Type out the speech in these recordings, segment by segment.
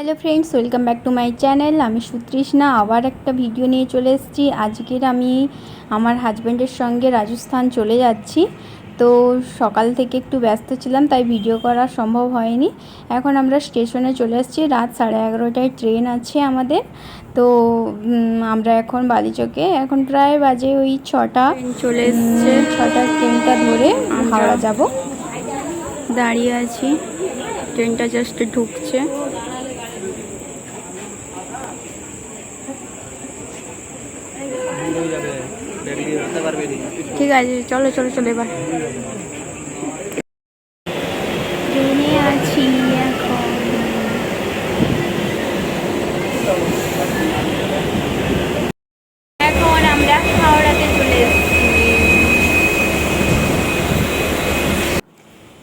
Hello friends welcome back to my channel আমি সুতৃষ্ণা আবার একটা ভিডিও নিয়ে চলে এসেছি। আজকের আমি আমার হাজব্যান্ডের সঙ্গে রাজস্থান চলে যাচ্ছি। তো সকাল থেকে একটু ব্যস্ত ছিলাম তাই ভিডিও করা সম্ভব হয়নি। এখন আমরা স্টেশনে চলে এসেছি। রাত সাড়ে এগারোটায় ট্রেন আছে আমাদের। তো আমরা এখন বালিচকে। এখন প্রায় বাজে ওই ছটা। চলে এসছে। ছটার ট্রেনটা ধরে হাওড়া যাব। দাঁড়িয়ে আছি। ট্রেনটা জাস্ট ঢুকছে। ঠিক আছে, চলো চলো চলো এবার। ট্রেনে আছি এখন। আমরা চলে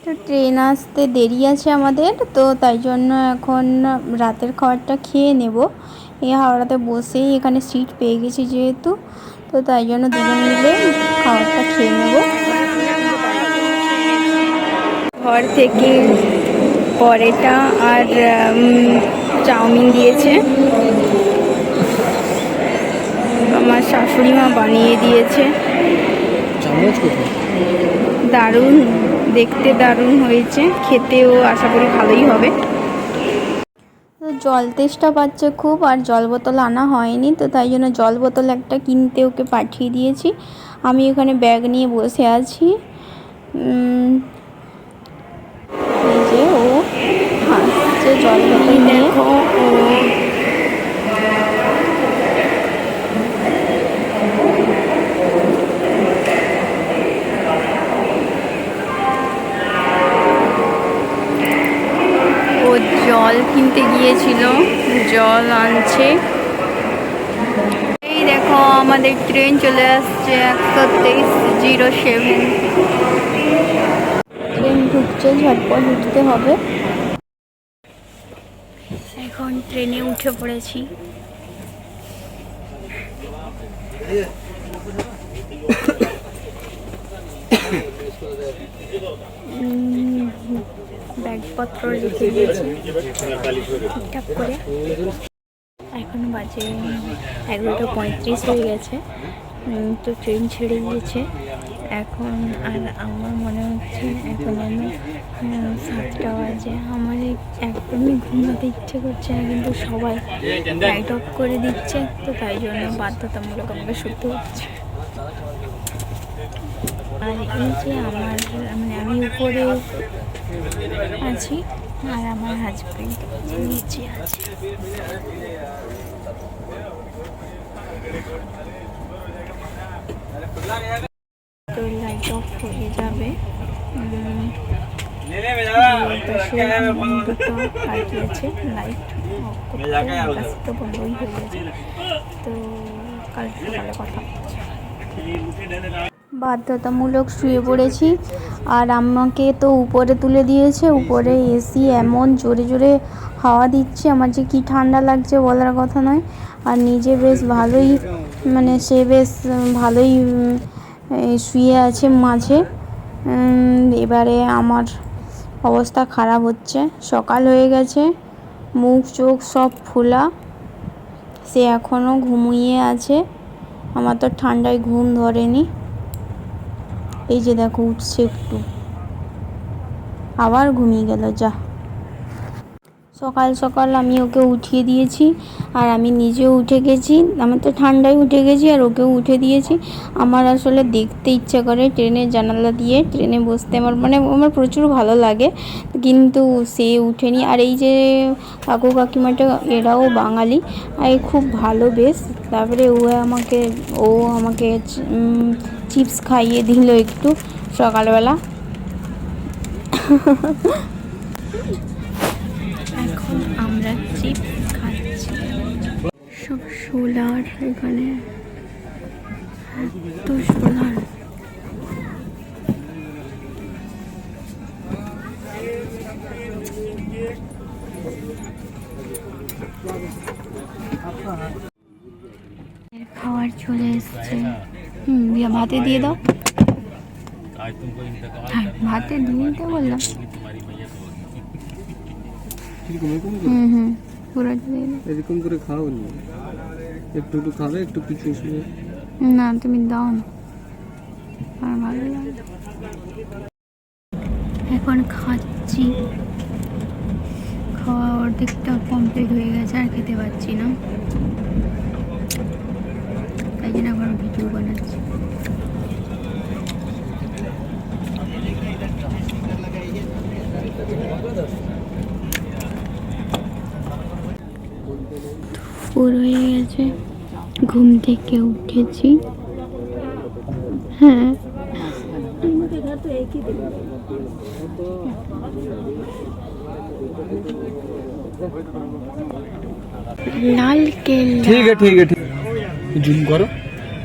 তো ট্রেন আসতে দেরি আছে আমাদের, তো তাই জন্য এখন রাতের খাবারটা খেয়ে নেব। এই হাওড়াতে বসেই এখানে সিট পেয়ে গেছি যেহেতু তো তাই জন্য দুজন মিলে খাবারটা খেয়ে নেব। ঘর থেকে পরেটা আর চাউমিন দিয়েছে। আমার শাশুড়ি মা বানিয়ে দিয়েছে। দারুণ দেখতে দারুণ হয়েছে। খেতেও আশা করি ভালোই হবে। জল তেষ্টা পাচ্ছে খুব আর জল বোতল আনা হয়নি, তো তাই জন্য জল বোতল একটা কিনতে ওকে পাঠিয়ে দিয়েছি। আমি ওখানে ব্যাগ নিয়ে বসে আছি। যে ও হাসছে জল বোতল দেখো কিনতে গিয়েছিল, জল আনছে। এই দেখো, আমাদের ট্রেন চলে আসছে একশো তেইশ জিরো সেভেন। ট্রেন ঢুকছে, ঝটপট উঠতে হবে। এখন ট্রেনে উঠে পড়েছি। ব্যাগপত্র রেখে দিয়েছি। ঠিকঠাক করে। এখন বাজে এগারোটা পঁয়ত্রিশ হয়ে গেছে। তো ট্রেন ছেড়ে দিয়েছে। এখন আর আমার মনে হচ্ছে এখন উম, সাতটা বাজে। আমার একদমই ঘুমাতে ইচ্ছে করছে না কিন্তু সবাই অফ করে দিচ্ছে তো তাই জন্য বাধ্যতামূলক আমাকে শুতে হচ্ছে। আর এই যে আমার মানে আমি উপরে আছি আর আমার হাজবেন্ড নিচে আছে। তো লাইট অফ হয়ে যাবে। লাইট অফ করতে। তো বন্ধই হয়ে গেছে। তো কাল সকালে কথা বাধ্যতামূলক শুয়ে পড়েছি। আর আমাকে তো উপরে তুলে দিয়েছে, উপরে এসি এমন জোরে জোরে হাওয়া দিচ্ছে। আমার যে কী ঠান্ডা লাগছে বলার কথা নয়। আর নিজে বেশ ভালোই মানে সে বেশ ভালোই শুয়ে আছে মাঝে। এবারে আমার অবস্থা খারাপ হচ্ছে। সকাল হয়ে গেছে, মুখ চোখ সব ফোলা। সে এখনও ঘুমিয়ে আছে। আমার তো ঠান্ডায় ঘুম ধরেনি। এই যে দেখো উঠছে একটু। আবার ঘুমিয়ে গেল যা। সকাল সকাল আমি ওকে উঠিয়ে দিয়েছি, আর আমি নিজেও উঠে গেছি। আমার তো ঠান্ডায় উঠে গেছি, আর ওকেও উঠে দিয়েছি। আমার আসলে দেখতে ইচ্ছা করে ট্রেনের জানালা দিয়ে ট্রেনে বসতে আমার মানে আমার প্রচুর ভালো লাগে, কিন্তু সে উঠেনি। আর এই যে কাকু কাকিমাটা, এরাও বাঙালি, আর খুব ভালো বেশ। তারপরে ও আমাকে ও আমাকে চিপস খাইয়ে দিল একটু সকালবেলা। আমরা চিপস খাচ্ছি। সব সোলার এখানে। এত সোলার। খাবার চলে এসছে। হম ভাতে দিয়ে দাও। হ্যাঁ ভাতে দিয়ে দিতে বললাম। কীরকম এরকম হুম হুম এরকম করে খাও না একটু একটু খাবে একটু কিছু শুনে না তুমি দাও না। আমার ভালো লাগে এখন খাচ্ছি। খাওয়া অর্ধেকটা কমপ্লিট হয়ে গেছে আর খেতে পারছি না। তাই জন্য এখন ভিডিও বানাই পুর হয়ে গেছে। ঘুম থেকে উঠেছি। হ্যাঁ। লাল কেল্লা। ঠিক আছে ঠিক আছে জুম করো।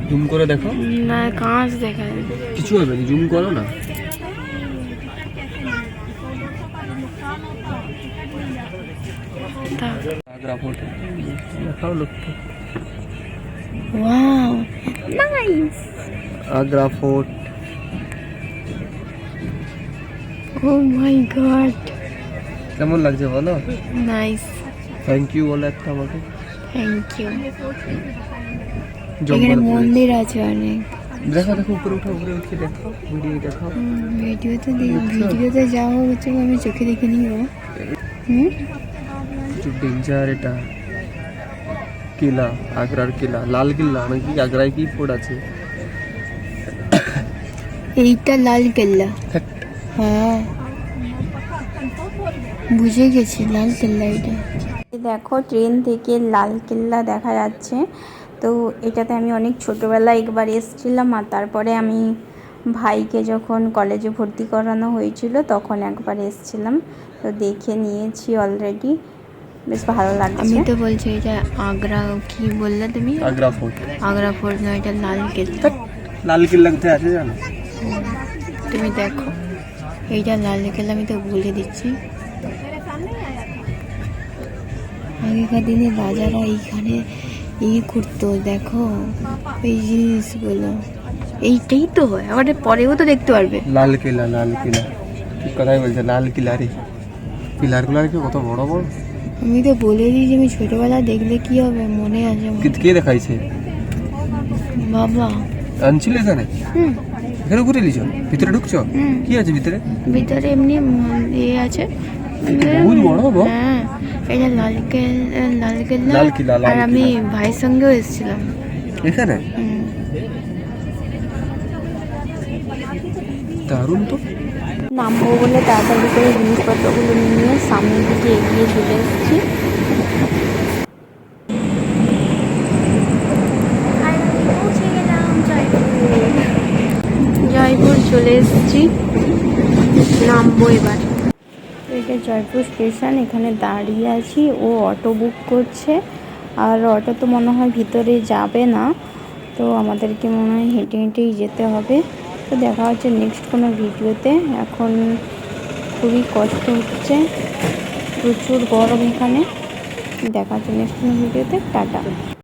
জুম করে দেখো। না কাঁচ দেখা কিছু হবে না জুম করো না। দেখাও লোককে wow nice Agra fort oh my god কেমন লাগছে বলো? নাইস থ্যাংক ইউ বলো একটা আমাকে। থ্যাংক ইউ এখানে মন্দির আছে অনেক। দেখো দেখো উপরে উঠো উপরে উঠে দেখো ভিডিও দেখো। ভিডিওতে ভিডিওতে যা হচ্ছে আমি চোখে দেখে নিব হুম? একটু ডেঞ্জার এটা। কিলা আগ্রার কিলা লাল কিল্লা নাকি আগ্রায় কি ফোর্ট আছে? এইটা লাল কেল্লা। হ্যাঁ। বুঝে গেছি লাল কেল্লা এটা। দেখো ট্রেন থেকে লাল কেল্লা দেখা যাচ্ছে। তো এটাতে আমি অনেক ছোটোবেলায় একবার এসেছিলাম আর তারপরে আমি ভাইকে যখন কলেজে ভর্তি করানো হয়েছিল তখন একবার এসেছিলাম। তো দেখে নিয়েছি অলরেডি বেশ ভালো লাগছে। আমি তো বলছি এটা আগ্রা কি বললে তুমি? আগ্রা ফোর্ট। আগ্রা ফোর্ট না এটা লাল কেল্লা লাল কিল্লা কোথায় আছে জানো? তুমি দেখো এইটা লাল কেল্লা আমি তো বলে দিচ্ছি। আগেকার দিনে রাজারা এইখানে ই করতো দেখো এই জিনিসগুলো। এইটাই তো হয় আবার পরেও তো দেখতে পারবে। লাল কিলা লাল কিলা ঠিক কথাই বলছে লাল কিলা রে। পিলারগুলো আর কি কত বড় বড়? আমি তো বলে দিই যে আমি ছোটবেলা দেখলে কি হবে মনে আছে। কে- দেখাইছে? বাবা। আনছিলে এখানে? হুম। এখানে ঘুরে লিছ ভিতরে ঢুকছো। কি আছে ভিতরে? ভিতরে এমনি এ আছে। বহুত বড় গো হ্যাঁ। এটা লাল কেল্লা। লাল আর আমি। ভাইয়ের সঙ্গেও এসেছিলাম। এখানে? দারুণ তো। নামবো বলে তাড়াতাড়ি করে জিনিসপত্রগুলো নিয়ে সামনের দিকে এগিয়ে চলে এসেছি। জয়পুর চলে এসেছি। নামবো এবার। এটা জয়পুর স্টেশন, এখানে দাঁড়িয়ে আছি। ও অটো বুক করছে। আর অটো তো মনে হয় ভিতরে যাবে না। তো আমাদেরকে মনে হয় হেঁটে হেঁটেই যেতে হবে। তো দেখা হচ্ছে নেক্সট কোনো ভিডিওতে। এখন খুবই কষ্ট হচ্ছে। প্রচুর গরম এখানে। দেখা হচ্ছে নেক্সট কোনো ভিডিওতে। টাটা।